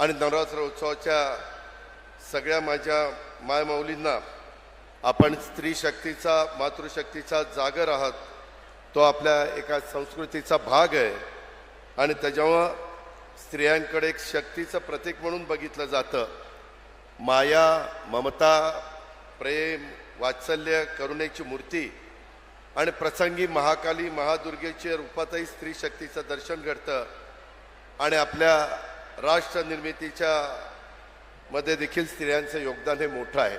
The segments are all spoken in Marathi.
आणि नवरात्र उत्सवाच्या सगळ्या माझ्या मायमाऊलींना आपण स्त्री शक्तीचा मातृशक्तीचा जागर आहात तो आपल्या एका संस्कृतीचा भाग आहे. आणि त्याच्यामुळं स्त्रियांकडे एक शक्तीचं प्रतीक म्हणून बघितलं जातं. माया ममता प्रेम वात्सल्य करुणेची मूर्ती आणि प्रसंगी महाकाली महादुर्गेच्या रूपातही स्त्री शक्तीचं दर्शन घडतं. आणि आपल्या राष्ट्र निर्मितीच्या मध्ये देखील स्त्रियांचं योगदान हे मोठं आहे.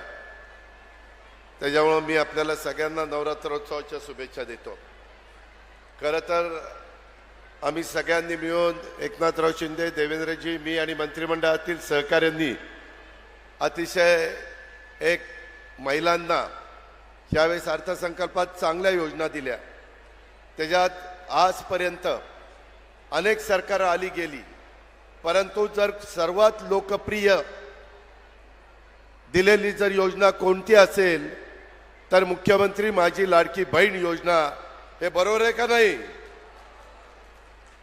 त्याच्यामुळं मी आपल्याला सगळ्यांना नवरात्रोत्सवाच्या शुभेच्छा देतो. खरं तर आम्ही सगळ्यांनी मिळून एकनाथराव शिंदे देवेंद्रजी मी आणि मंत्रिमंडळातील सहकाऱ्यांनी अतिशय एक महिलांना यावेळेस अर्थसंकल्पात चांगल्या योजना दिल्या. त्याच्यात आजपर्यंत अनेक सरकार आली गेली. परंतु जर सर्वात लोकप्रिय दिलेली जर योजना कोणती असेल तर मुख्यमंत्री माझी लाडकी बहीण योजना हे बरोबर आहे का नाही?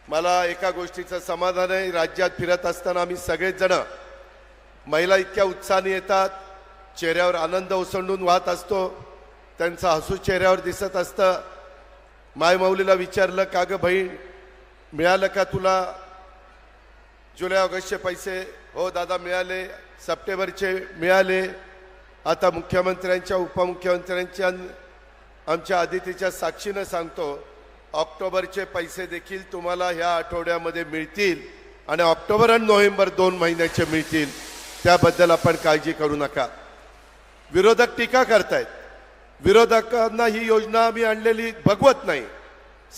मला एका गोष्टीचं समाधान आहे राज्यात फिरत असताना आम्ही सगळेच जण महिला इतक्या उत्साहाने येतात चेहऱ्यावर आनंद ओसंडून वाहत असतो त्यांचं हसू चेहऱ्यावर दिसत असतं. मायमाऊलीला विचारलं का ग बहीण मिळालं का तुला जुलै ऑगस्टचे पैसे हो दादा मिळाले. सप्टेंबरचे मिळाले. आता मुख्यमंत्र्यांच्या उपमुख्यमंत्र्यांच्या आमच्या आदितीच्या साक्षीनं सांगतो ऑक्टोबरचे पैसे देखील तुम्हाला ह्या आठवड्यामध्ये मिळतील आणि ऑक्टोबर आणि नोव्हेंबर दोन महिन्याचे मिळतील. त्याबद्दल आपण काळजी करू नका. विरोधक टीका करतायत. विरोधकांना ही योजना आम्ही आणलेली बघवत नाही.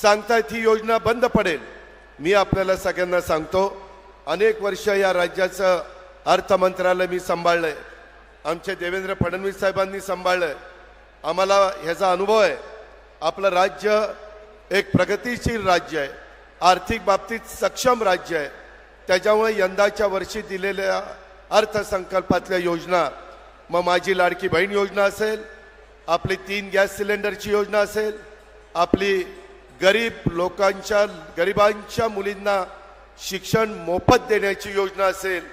सांगतायत ही योजना बंद पडेल. मी आपल्याला सगळ्यांना सांगतो अनेक वर्ष या राज्याचं अर्थ मंत्रालय मी सांभाळलंय. आमचे देवेंद्र फडणवीस साहेबांनी सांभाळलंय. आम्हाला ह्याचा अनुभव आहे. आपलं राज्य एक प्रगतीशील राज्य आहे. आर्थिक बाबतीत सक्षम राज्य आहे. त्याच्यामुळे यंदाच्या वर्षी दिलेल्या अर्थसंकल्पातल्या योजना मग माझी लाडकी बहीण योजना असेल आपली तीन गॅस सिलेंडरची योजना असेल आपली गरीब लोकांच्या गरिबांच्या मुलींना शिक्षण मोफत देण्याची योजना असेल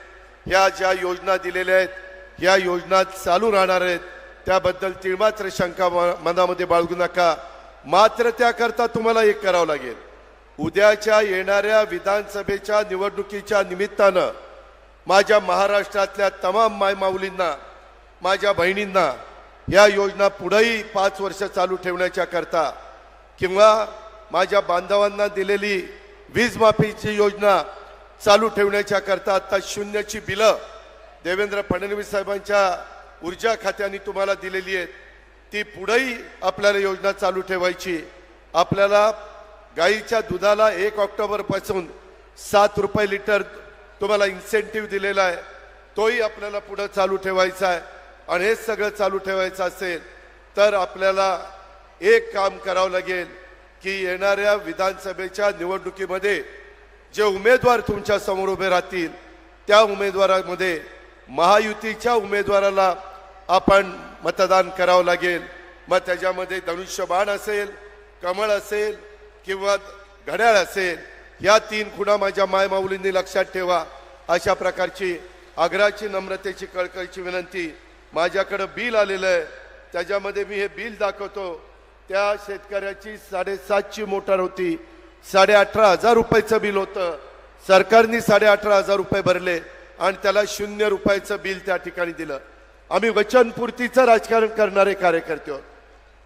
ह्या ज्या योजना दिलेल्या आहेत ह्या योजना चालू राहणार आहेत त्याबद्दल तिळमात्र शंका म- मनामध्ये बाळगू नका. मात्र त्याकरता तुम्हाला एक करावं लागेल. उद्याच्या येणाऱ्या विधानसभेच्या निवडणुकीच्या निमित्तानं माझ्या महाराष्ट्रातल्या तमाम मायमाऊलींना माझ्या बहिणींना ह्या योजना पुढेही पाच वर्ष चालू ठेवण्याच्या करता किंवा माझ्या बांधवांना दिलेली वीज माफीची योजना चालू ठेवण्याच्या करता आता शून्यची बिलं देवेंद्र फडणवीस साहेबांच्या ऊर्जा खात्याने तुम्हाला दिलेली आहेत. ती पुढेही आपल्याला योजना चालू ठेवायची. आपल्याला गाईच्या दुधाला एक ऑक्टोबरपासून सात रुपये लिटर तुम्हाला इन्सेंटिव्ह दिलेला आहे. तोही आपल्याला पुढं चालू ठेवायचा आहे. आणि हे सगळं चालू ठेवायचं असेल तर आपल्याला एक काम करावं लागेल. की येणाऱ्या विधानसभेच्या निवडणुकीमध्ये जे उमेदवार तुमच्यासमोर उभे राहतील त्या उमेदवारामध्ये महायुतीच्या उमेदवाराला आपण मतदान करावं लागेल. मग त्याच्यामध्ये धनुष्यबाण असेल कमळ असेल किंवा घड्याळ असेल या तीन खुणा माझ्या मायमाऊलींनी लक्षात ठेवा. अशा प्रकारची आग्राची नम्रतेची कळकळीची विनंती माझ्याकडं बिल आलेलं आहे. त्याच्यामध्ये मी हे बिल दाखवतो. त्या शेतकऱ्याची साडेसातची मोटार होती. साडे अठरा हजार रुपयाचं बिल होतं. सरकारने साडे अठरा हजार रुपये भरले आणि त्याला शून्य रुपयाचं बिल त्या ठिकाणी दिलं. आम्ही वचनपूर्तीचं राजकारण करणारे कार्यकर्ते आहोत.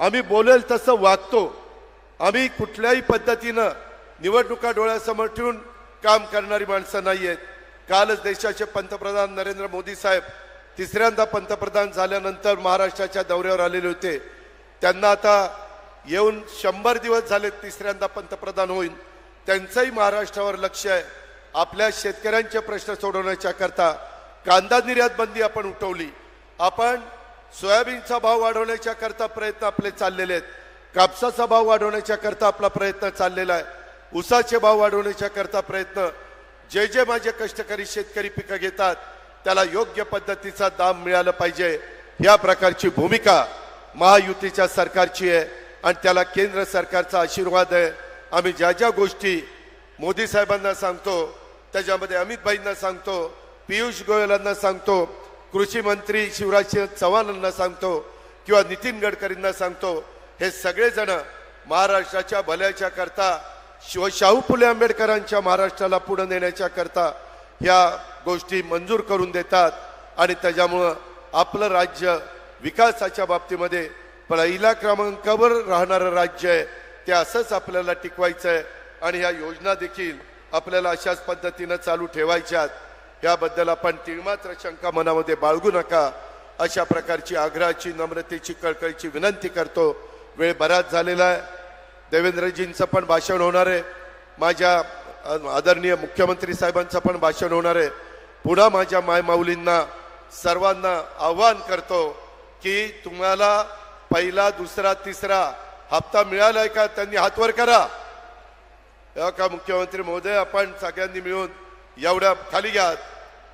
आम्ही बोलेल तसं वागतो. आम्ही कुठल्याही पद्धतीनं निवडणुका डोळ्यासमोर ठेवून काम करणारी माणसं नाही आहेत. कालच देशाचे पंतप्रधान नरेंद्र मोदी साहेब तिसऱ्यांदा पंतप्रधान झाल्यानंतर महाराष्ट्राच्या दौऱ्यावर आलेले होते. त्यांना आता येऊन शंभर दिवस झाले तिसऱ्यांदा पंतप्रधान होईल त्यांचंही महाराष्ट्रावर लक्ष आहे. आपल्या शेतकऱ्यांचे प्रश्न सोडवण्याच्या करता कांदा निर्यात बंदी आपण उठवली. आपण सोयाबीनचा भाव वाढवण्याच्या करता प्रयत्न आपले चाललेले आहेत. कापसाचा भाव वाढवण्याच्या करता आपला प्रयत्न चाललेला आहे. ऊसाचे भाव वाढवण्याच्या करता प्रयत्न जे जे माझे कष्टकरी शेतकरी पिकं घेतात त्याला योग्य पद्धतीचा दाम मिळालं पाहिजे. या प्रकारची भूमिका महायुतीच्या सरकारची आहे. आणि त्याला केंद्र सरकारचा आशीर्वाद आहे. आम्ही ज्या ज्या गोष्टी मोदी साहेबांना सांगतो त्याच्यामध्ये अमितभाईंना सांगतो पियुष गोयलांना सांगतो कृषी मंत्री शिवराज चव्हाणांना सांगतो किंवा नितीन गडकरींना सांगतो हे सगळेजण महाराष्ट्राच्या भल्याच्या करता शिव शाहू फुले आंबेडकरांच्या महाराष्ट्राला पुढे नेण्याच्या करता ह्या गोष्टी मंजूर करून देतात. आणि त्याच्यामुळं आपलं राज्य विकासाच्या बाबतीमध्ये पहिल्या क्रमांकावर राहणारं राज्य आहे. ते असंच आपल्याला टिकवायचं आहे आणि ह्या योजना देखील आपल्याला अशाच पद्धतीनं चालू ठेवायच्यात. याबद्दल आपण तिळमात्र शंका मनामध्ये बाळगू नका. अशा प्रकारची आग्रहाची नम्रतेची कळकळीची विनंती करतो. वेळ बराच झालेला आहे. देवेंद्रजींचं पण भाषण होणार आहे. माझ्या आदरणीय मुख्यमंत्री साहेबांचं पण भाषण होणार आहे. पुन्हा माझ्या मायमाऊलींना सर्वांना आव्हान करतो की तुम्हाला पहिला दुसरा तिसरा हप्ता मिळालाय का त्यांनी हातवर करा. का मुख्यमंत्री महोदय आपण सगळ्यांनी मिळून एवढ्या खाली घ्या.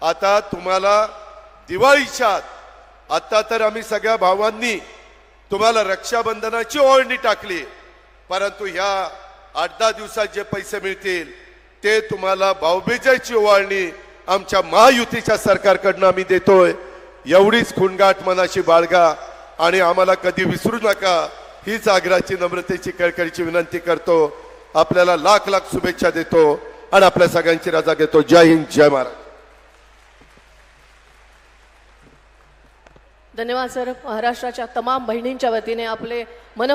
आता तुम्हाला दिवाळीच्या आता तर आम्ही सगळ्या भावांनी तुम्हाला रक्षाबंधनाची ओळणी टाकली. परंतु ह्या आठ दहा दिवसात जे पैसे मिळतील ते तुम्हाला भाऊबीजेची ओवाळणी आमच्या महायुतीच्या सरकारकडनं आम्ही देतोय. एवढीच खुणगाठ मनाशी बाळगा. आणि आम्हाला कधी विसरू नका. हीच आग्राची नम्रतेची कळकळीची विनंती करतो. आपल्याला लाख लाख शुभेच्छा देतो आणि आपल्या सगळ्यांची रजा घेतो. जय हिंद जय महाराज. धन्यवाद सर. महाराष्ट्राच्या तमाम बहिणींच्या वतीने आपले मन